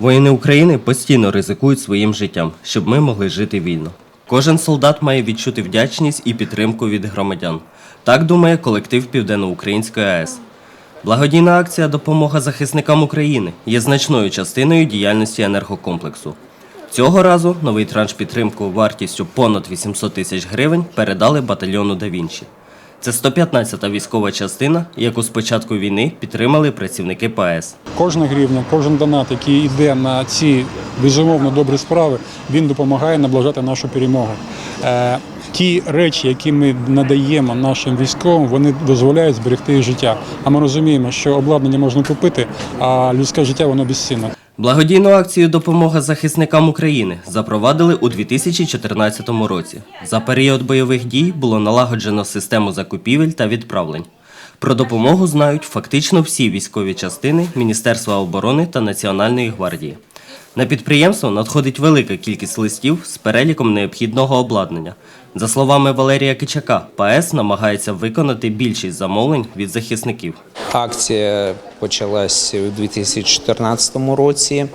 Воїни України постійно ризикують своїм життям, щоб ми могли жити вільно. Кожен солдат має відчути вдячність і підтримку від громадян. Так думає колектив Південноукраїнської АЕС. Благодійна акція Допомога захисникам України є значною частиною діяльності енергокомплексу. Цього разу новий транш підтримку вартістю понад 800 тисяч гривень передали батальйону Да. Це 115-та військова частина, яку з початку війни підтримали працівники ПАЕС. Кожна гривня, кожен донат, який йде на ці безумовно добрі справи, він допомагає наближати нашу перемогу. Е, ті речі, які ми надаємо нашим військовим, вони дозволяють зберегти життя. А ми розуміємо, що обладнання можна купити, а людське життя воно безцінне. Благодійну акцію Допомога захисникам України запровадили у 2014 році. За період бойових дій було налагоджено систему закупівель та відправлень. Про допомогу знають фактично всі військові частини Міністерства оборони та Національної гвардії. На підприємство надходить велика кількість листів з переліком необхідного обладнання. За словами Валерія Кичака, ПАЕС намагається виконати більшість замовлень від захисників. Акція почалась у 2014 році.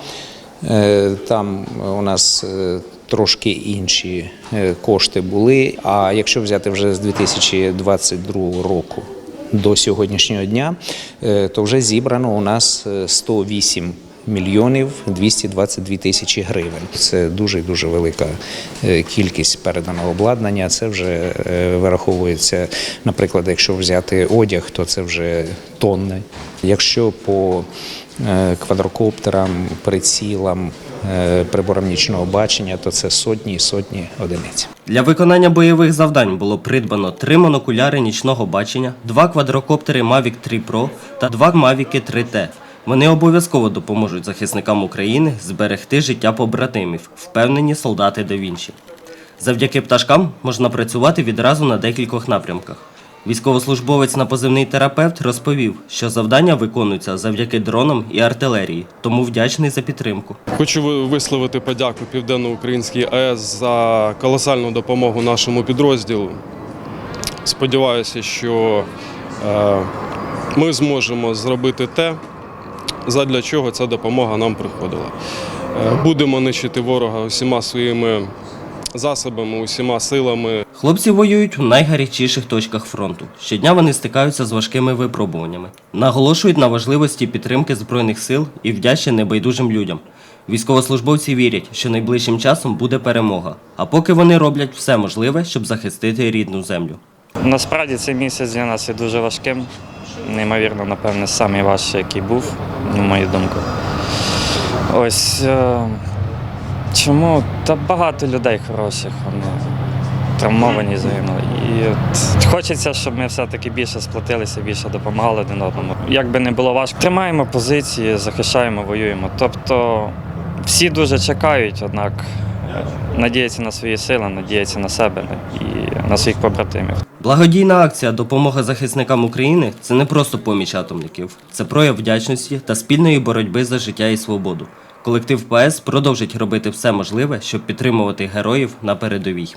Е, Там у нас е, трошки інші е, кошти були. А якщо взяти вже з 2022 року до сьогоднішнього дня, то вже зібрано у нас е, 108 мільйонів 222 тисячі гривень. Це дуже дуже велика е, кількість переданого обладнання. Це вже е, вираховується, наприклад, якщо взяти одяг, то це вже тонни. Якщо по е, квадрокоптерам, прицілам, приборам нічного бачення, то це сотні і сотні одиниць. Для виконання бойових завдань було придбано три монокуляри нічного бачення, два квадрокоптери Mavic 3 Pro та два Mavic 3T. Вони обов'язково допоможуть захисникам України зберегти життя побратимів, впевнені солдати да Вінчі. Завдяки пташкам можна працювати відразу на декількох напрямках. Військовослужбовець на позивний терапевт розповів, що завдання виконуються завдяки дронам і артилерії, тому вдячний за підтримку. Хочу ви- висловити подяку Південно-Українській АЕС за колосальну допомогу нашому підрозділу. Сподіваюся, що е, ми зможемо зробити те, задля чого ця допомога нам приходила. Е, Будемо нищити ворога усіма своїми засобами, усіма силами. Хлопці воюють у найгарячіших точках фронту. Щодня вони стикаються з важкими випробуваннями. Наголошують на важливості підтримки збройних сил і вдячні небайдужим людям. Військовослужбовці вірять, що найближчим часом буде перемога. А поки вони роблять все можливе, щоб захистити рідну землю. Насправді цей місяць для нас є дуже важким. Неймовірно, напевне, найважчий, який був, на мою думку. Ось е, чому? Та багато людей хороших, вони травмовані загинули. І от хочеться, щоб ми все-таки більше сплотилися, більше допомагали один одному. Як би не було важко, тримаємо позиції, захищаємо, воюємо. Тобто всі дуже чекають, однак е, надіються на свої сили, надіються на себе і на своїх побратимів. Благодійна акція Допомога захисникам України це не просто поміч атомників, це прояв вдячності та спільної боротьби за життя і свободу. Колектив ПАЕС продовжить робити все можливе, щоб підтримувати героїв на передовій.